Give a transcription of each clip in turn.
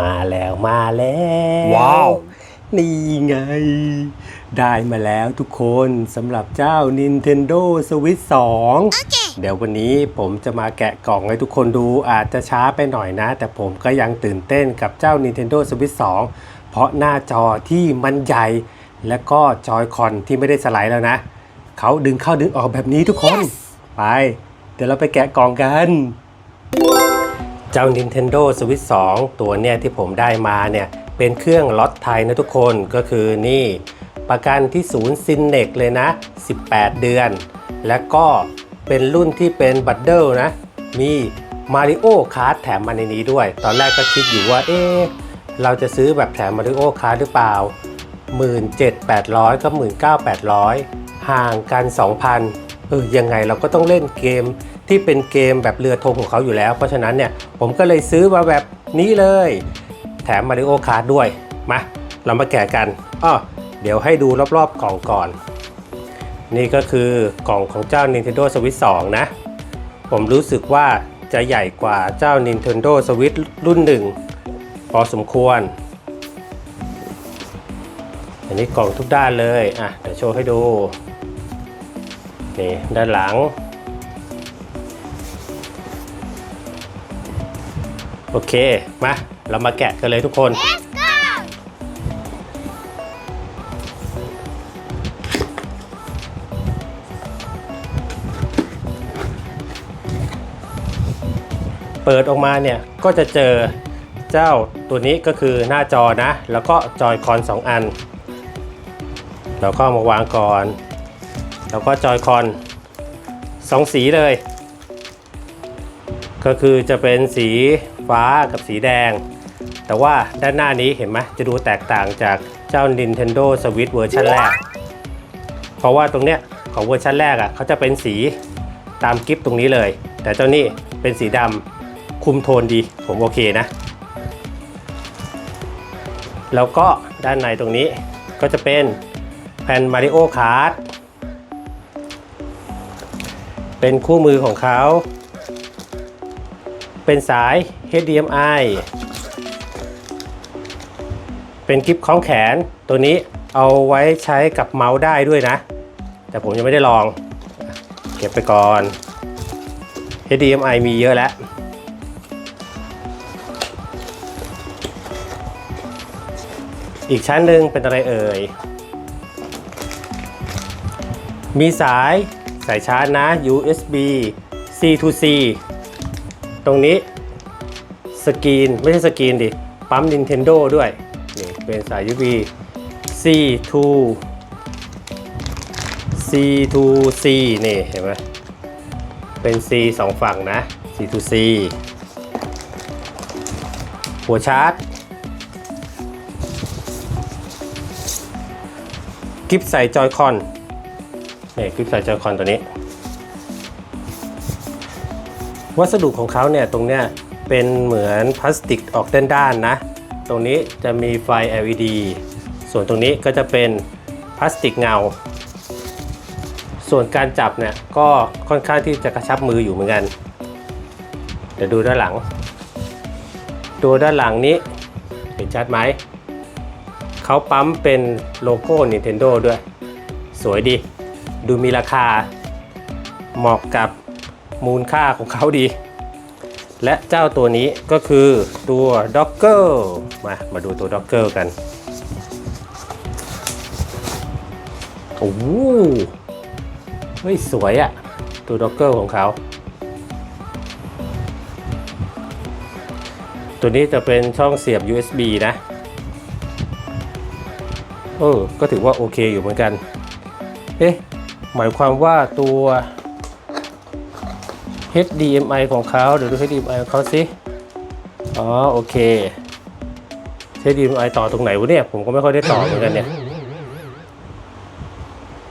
มาแล้วมาแล้วว้าว นี่ไง ได้มาแล้วทุกคนสำหรับเจ้า Nintendo Switch 2 เดี๋ยววันนี้ผมจะมาแกะกล่องให้ทุกคนดูอาจจะช้าไปหน่อยนะ แต่ผมก็ยังตื่นเต้นกับเจ้า Nintendo Switch 2 เพราะหน้าจอที่มันใหญ่ และก็จอยคอนที่ไม่ได้สไลด์แล้วนะ เขาดึงเข้าดึงออกแบบนี้ทุกคน ไป เดี๋ยวเราไปแกะกล่องกัน เจ้า Nintendo Switch 2 ตัวเนี่ยที่ผมได้มาเนี่ยเป็นเครื่องล็อตไทยนะทุกคนก็คือนี่ประกันที่ศูนย์ซินเนกเลยนะ 18 เดือน และก็เป็นรุ่นที่เป็นบัตเดิลนะ มีมาริโอคาร์ดแถมมาในนี้ด้วย ตอนแรกก็คิดอยู่ว่า เอ๊เราจะซื้อแบบแถมมาริโอคาร์ดหรือเปล่า 17,800 กับ 19,800 ห่างกัน 2,000 เออยังไงเราก็ต้องเล่นเกมที่เป็นเกมแบบเรือธงของเขาอยู่แล้ว เพราะฉะนั้นเนี่ยผมก็เลยซื้อมาแบบนี้เลย แถมมาริโอคาร์ดด้วยมาเรามาแกะกันอ้อเดี๋ยวให้ดูรอบๆกล่องก่อน นี่ก็คือกล่องของเจ้า Nintendo Switch 2 นะ ผมรู้สึกว่าจะใหญ่กว่าเจ้า Nintendo Switch รุ่นหนึ่งพอสมควร อันนี้กล่องทุกด้านเลย อะ เดี๋ยวโชว์ให้ดู ด้านหลัง โอเค มา เรามาแกะกันเลยทุกคน เปิดออกมาเนี่ย ก็จะเจอเจ้าตัวนี้ก็คือหน้าจอนะ แล้วก็จอยคอน 2 อัน เราก็มาวางก่อน แล้วก็จอยคอนสองสีเลย ก็คือจะเป็นสีฟ้ากับสีแดง แต่ว่าด้านหน้านี้เห็นไหมจะดูแตกต่างจากเจ้า Nintendo Switch เวอร์ชันแรก เพราะว่าตรงเนี้ยของเวอร์ชันแรกอะเขาจะเป็นสีตามกิฟตรงนี้เลย แต่เจ้านี่เป็นสีดำคุมโทนดีผมโอเคนะ แล้วก็ด้านในตรงนี้ก็จะเป็นแผ่น Mario Kart เป็นคู่มือของเขา เป็นสาย HDMI เป็นกิฟคล้องแขนตัวนี้เอาไว้ใช้กับเมาส์ได้ด้วยนะ แต่ผมยังไม่ได้ลอง เก็บไปก่อน HDMI มีเยอะแล้ว อีกชั้นหนึ่งเป็นอะไรเอ่ย มีสาย สายชาร์จนะ USB C to C ตรงนี้สกรีนไม่ใช่สกรีนดิ ปั๊ม Nintendo ด้วย นี่เป็นสาย USB C to C to C นี่เห็นไหมเป็น C สองฝั่งนะ C to C หัวชาร์จกิฟใส่จอยคอน นี่กิฟใส่จอคอนตัวนี้ วัสดุของเขาเนี่ยตรงเนี้ยเป็นเหมือนพลาสติกออกด้านๆนะ ตรงนี้จะมีไฟ LED ส่วนตรงนี้ก็จะเป็นพลาสติกเงา ส่วนการจับเนี่ยก็ค่อนข้างที่จะกระชับมืออยู่เหมือนกัน เดี๋ยวดูด้านหลัง ตัวด้านหลังนี้เห็นชัดไหม เขาปั๊มเป็นโลโก้ Nintendo ด้วย สวยดี ดูมีราคาเหมาะกับมูลค่าของเขาดี และเจ้าตัวนี้ก็คือตัว Docker มามาดูตัว Docker กันโอ้โหเฮ้ยสวยอะตัว Docker ของเขา ตัวนี้จะเป็นช่องเสียบ USB นะเออก็ถือว่าโอเคอยู่เหมือนกัน เอ๊ะ หมายความว่าตัว HDMI ของเขาเดี๋ยวดู HDMI ของเขาสิ อ๋อ โอเค HDMI ต่อตรงไหนวะเนี่ย ผมก็ไม่ค่อยได้ต่อเหมือนกันเนี่ย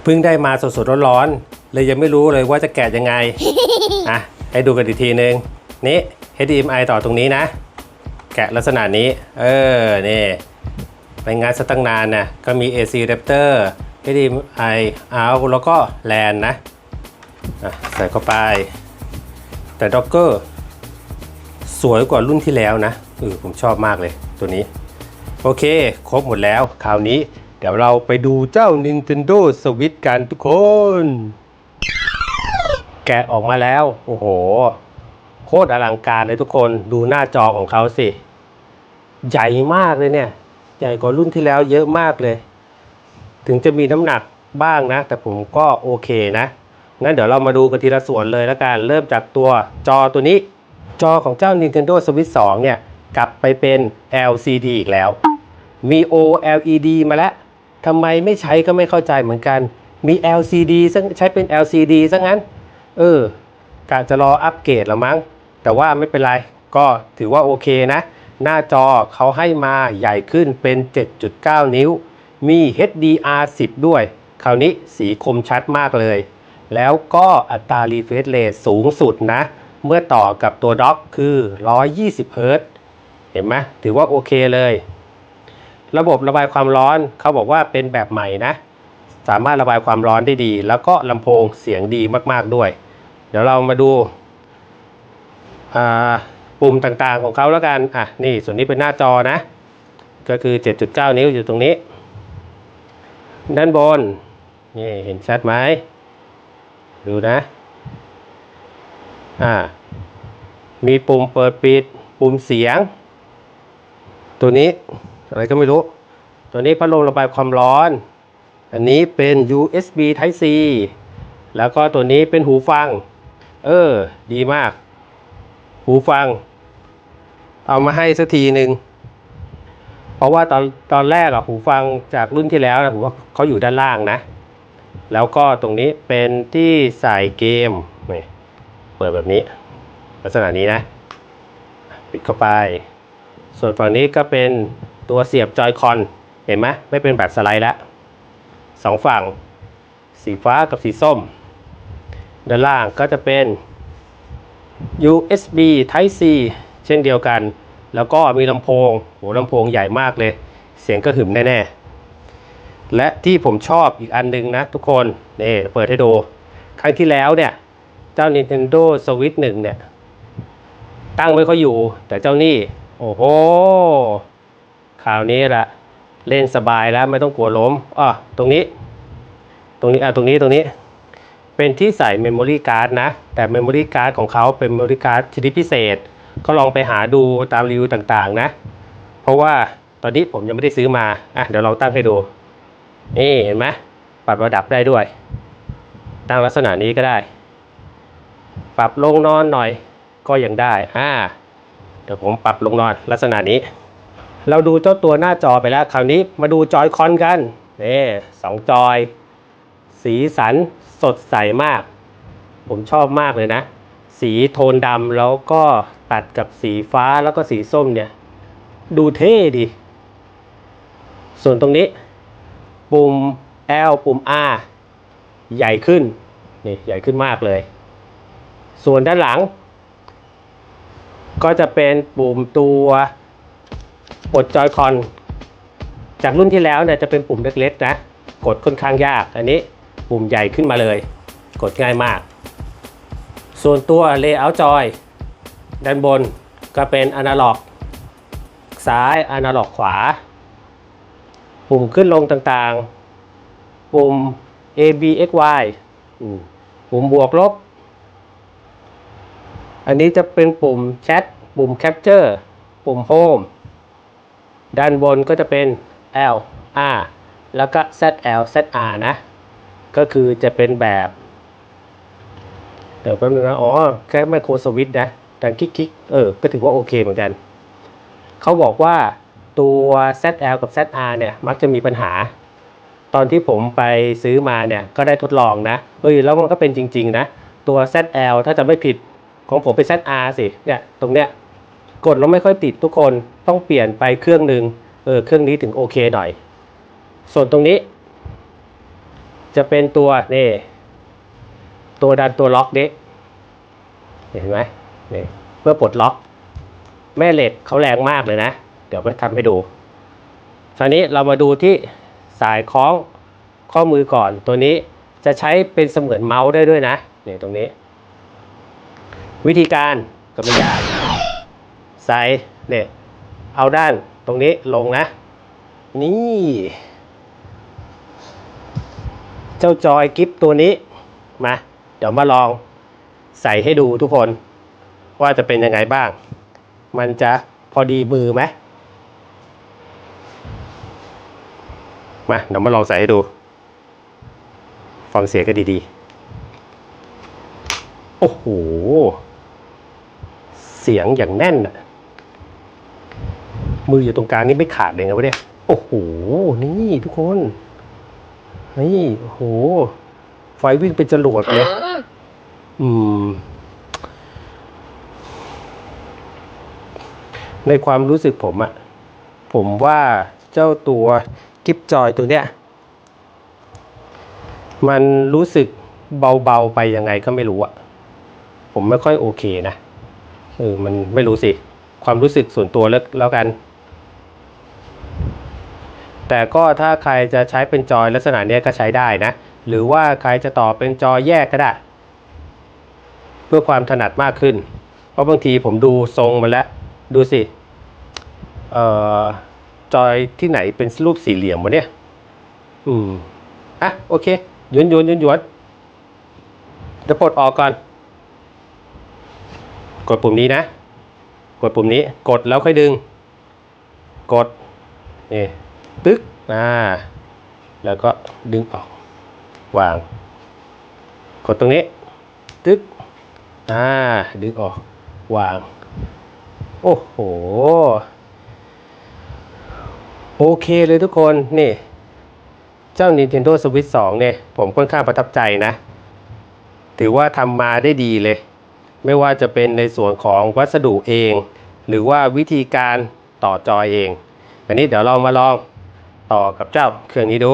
เพิ่งได้มาสดๆร้อนๆเลยยังไม่รู้เลยว่าจะแกะยังไง อะ ให้ดูกันอีกทีนึง นี่ HDMI ต่อตรงนี้นะ แกะลักษณะนี้ เออ นี่ไปงานสตั้งนานนะก็มี AC Raptor HDMI out แล้วก็ LAN นะะใส่เข้าไป แต่ด็อกเกอร์สวยกว่ารุ่นที่แล้วนะเออผมชอบมากเลยตัวนี้ โอเค ครบหมดแล้ว คราวนี้เดี๋ยวเราไปดูเจ้า Nintendo Switch กันทุกคน แกะออกมาแล้ว โอ้โห โคตรอลังการเลยทุกคนดูหน้าจอของเขาสิ ใหญ่มากเลยเนี่ย ใหญ่กว่ารุ่นที่แล้วเยอะมากเลย ถึงจะมีน้ำหนักบ้างนะ แต่ผมก็โอเคนะงั้นเดี๋ยวเรามาดูกันทีละส่วนเลยแล้วกันเริ่มจากตัวจอตัวนี้ จอของเจ้า Nintendo Switch 2 เนี่ย กลับไปเป็น LCD อีกแล้ว มี OLED มาแล้วทำไมไม่ใช้ก็ไม่เข้าใจเหมือนกัน มี LCD ซึ่งใช้เป็น LCD ซะงั้น เออกะจะรออัปเกรดล้วมั้ง แต่ว่าไม่เป็นไร ก็ถือว่าโอเคนะ หน้าจอเขาให้มาใหญ่ขึ้นเป็น 7.9 นิ้ว มี HDR10 ด้วย คราวนี้สีคมชัดมากเลย แล้วก็อัตรา refresh rate สูงสุดนะ เมื่อต่อกับตัวด็อกคือ 120 Hz เห็นไหมถือว่าโอเคเลย ระบบระบายความร้อนเขาบอกว่าเป็นแบบใหม่นะ สามารถระบายความร้อนได้ดี แล้วก็ลำโพงเสียงดีมากๆด้วย เดี๋ยวเรามาดูาปุ่มต่างๆของเขาแล้วกัน อะ นี่ ส่วนนี้เป็นหน้าจอนะ ก็คือ 7.9 นิ้วอยู่ตรงนี้ ด้านบนนี่เห็นชัดไหมดูนะ อ่า มีปุ่มเปิดปิด ปุ่มเสียง ตัวนี้อะไรก็ไม่รู้ ตัวนี้พัดลมระบายความร้อน อันนี้เป็น USB Type C แล้วก็ตัวนี้เป็นหูฟัง เออ ดีมาก หูฟัง เอามาให้สักทีหนึ่ง เพราะว่าตอนตอนแรกอะหูฟังจากรุ่นที่แล้วนะผมว่าเขาอยู่ด้านล่างนะ แล้วก็ตรงนี้เป็นที่ใส่เกมนี่เปิดแบบนี้ ลักษณะนี้นะ ปิดเข้าไป ส่วนฝั่งนี้ก็เป็นตัวเสียบจอยคอนเห็นไหมไม่เป็นแบบสไลด์แล้วสองฝั่ง สีฟ้ากับสีส้ม ด้านล่างก็จะเป็น USB Type C เช่นเดียวกัน แล้วก็มีลำโพงโหลำโพงใหญ่มากเลย เสียงก็หึมแน่ๆ และที่ผมชอบอีกอันหนึงนะทุกคนนี่เปิดให้ดู ครั้งที่แล้วเนี่ย เจ้า Nintendo Switch 1 เนี่ย ตั้งไม่ค่อยอยู่ แต่เจ้านี่ โอ้โหคราวนี้ละเล่นสบายแล้วไม่ต้องกลัวล้มอะตรงนี้ ตรงนี้อะตรงนี้ตรงนี้ เป็นที่ใส่เมมโมรี่การ์ดนะ แต่เมมโมรี่การ์ดของเขาเป็นเมมโมรี่การ์ดชนิดพิเศษ ก็ลองไปหาดูตามรีวิวต่างๆนะ เพราะว่าตอนนี้ผมยังไม่ได้ซื้อมาอะเดี๋ยวเราตั้งให้ดู นี่เห็นไหมปรับระดับได้ด้วย ตั้งลักษณะนี้ก็ได้ ปรับลงนอนหน่อยก็ยังได้อ่าเดี๋ยวผมปรับลงนอนลักษณะนี้ เราดูเจ้าตัวหน้าจอไปแล้ว คราวนี้มาดูจอยคอนกันนี่สองจอย สีสันสดใสมาก ผมชอบมากเลยนะ สีโทนดำแล้วก็ตัดกับสีฟ้าแล้วก็สีส้มเนี่ย ดูเท่ดี ส่วนตรงนี้ ปุ่ม L ปุ่ม R ใหญ่ขึ้น นี่ใหญ่ขึ้นมากเลย ส่วนด้านหลัง ก็จะเป็นปุ่มตัวกดจอยคอน จากรุ่นที่แล้วเนี่ยจะเป็นปุ่มเล็กๆนะ กดค่อนข้างยาก อันนี้ปุ่มใหญ่ขึ้นมาเลย กดง่ายมาก ส่วนตัว Layout จอยด้านบนก็เป็นอนาล็อกซ้ายอนาล็อกขวา ปุ่มขึ้นลงต่างๆ ปุ่ม A B X Y ปุ่มบวกลบ อันนี้จะเป็นปุ่มแชท ปุ่ม Capture ปุ่ม Home ด้านบนก็จะเป็น L R แล้วก็ ZL ZR นะ ก็คือจะเป็นแบบ เดี๋ยวแป๊บนึงนะอ๋อแค่ไมโครสวิตนะดังคลิกๆเออ ก็ถือว่าโอเคเหมือนกัน เขาบอกว่าตัว ZL กับ ZR เนี่ย มักจะมีปัญหา ตอนที่ผมไปซื้อมาเนี่ย ก็ได้ทดลองนะเฮ้ยแล้วมันก็เป็นจริง ๆ นะ ตัว ZL ถ้าจะไม่ผิดของผมเป็น ZR สิเนี่ยตรงเนี้ยกดแล้วไม่ค่อยติดทุกคนต้องเปลี่ยนไปเครื่องหนึ่งเออเครื่องนี้ถึงโอเคหน่อย ส่วนตรงนี้ จะเป็นตัวนี่ ตัวดันตัวล็อกนี้เห็นไหมนี่เพื่อปลดล็อก แม่เหล็กเขาแรงมากเลยนะ เดี๋ยวไปทำให้ดูคราวนี้เรามาดูที่สายคล้องข้อมือก่อนตัวนี้จะใช้เป็นเสมือนเมาส์ได้ด้วยนะนี่ตรงนี้ วิธีการก็ไม่ยากใส่เนี่ยเอาด้านตรงนี้ลงนะ นี่ เจ้าจอยกิฟตัวนี้มา ดี๋ยวมาลองใส่ให้ดูทุกคน ว่าจะเป็นยังไงบ้าง มันจะพอดีมือไหมมาเดี๋ยวมาลองใส่ให้ดู ฟังเสียงกันดีๆ โอ้โห เสียงอย่างแน่นอะมืออยู่ตรงกลางนี่ไม่ขาดเลยนะวะเนี่ยโอ้โห นี่ทุกคน นี่ โอ้โห ไฟวิ่งเป็นจรวดเลย อืม ในความรู้สึกผมอะผมว่าเจ้าตัวกิฟจอยตัวเนี้ย มันรู้สึกเบา ๆ ไปยังไงก็ไม่รู้อะผมไม่ค่อยโอเคนะเออมันไม่รู้สิ ความรู้สึกส่วนตัวแล้วแล้วกัน แต่ก็ถ้าใครจะใช้เป็นจอยลักษณะเนี้ยก็ใช้ได้นะ หรือว่าใครจะต่อเป็นจอแยกก็ได้ เพื่อความถนัดมากขึ้น เพราะบางทีผมดูทรงมาแล้ว ดูสิเอ่อจอยที่ไหนเป็นรูปสี่เหลี่ยมวะเนี่ย อืม อะ โอเคหยวนหยวนหยวนหยวนเดี๋ยวปลดออกก่อน กดปุ่มนี้นะ กดปุ่มนี้ กดแล้วค่อยดึง กด นี่ตึ๊กอ่าแล้วก็ดึงออก วาง กดตรงนี้ ตึ๊ก อ่าดึงออกวาง โอ้โห โอเคเลยทุกคนนี่ เจ้า Nintendo Switch 2 เนี่ย ผมค่อนข้างประทับใจนะ ถือว่าทำมาได้ดีเลย ไม่ว่าจะเป็นในส่วนของวัสดุเอง หรือว่าวิธีการต่อจอยเอง อันนี้เดี๋ยวเรามาลองต่อกับเจ้าเครื่องนี้ดู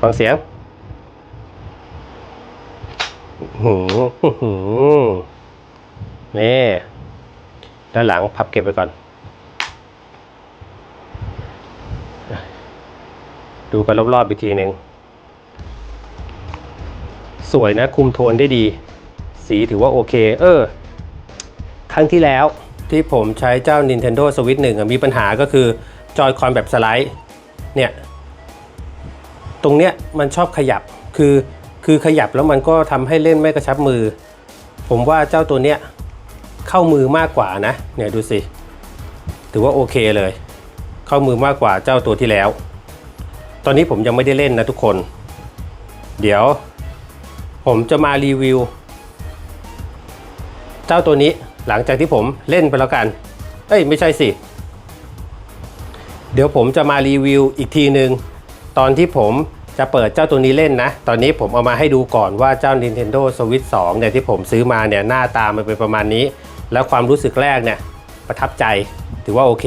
ฟังเสียง หืมนี่ด้านหลังพับเก็บไปก่อน ดูกันรอบๆอีกทีหนึ่ง สวยนะคุมโทนได้ดี สีถือว่าโอเค เออ ครั้งที่แล้วที่ผมใช้เจ้า Nintendo Switch 1 มีปัญหาก็คือจอยคอนแบบสไลด์ เนี่ย ตรงเนี้ยมันชอบขยับคือ คือขยับแล้วมันก็ทำให้เล่นไม่กระชับมือ ผมว่าเจ้าตัวเนี้ยเข้ามือมากกว่านะ เนี่ยดูสิ ถือว่าโอเคเลย เข้ามือมากกว่าเจ้าตัวที่แล้ว ตอนนี้ผมยังไม่ได้เล่นนะทุกคน เดี๋ยว ผมจะมารีวิว เจ้าตัวนี้หลังจากที่ผมเล่นไปแล้วกัน เอ้ย ไม่ใช่สิ เดี๋ยวผมจะมารีวิวอีกทีหนึ่งตอนที่ผม จะเปิดเจ้าตัวนี้เล่นนะ ตอนนี้ผมเอามาให้ดูก่อนว่าเจ้า Nintendo Switch 2เนี่ยที่ผมซื้อมาเนี่ยหน้าตามันเป็นประมาณนี้ แล้วความรู้สึกแรกเนี่ยประทับใจถือว่าโอเค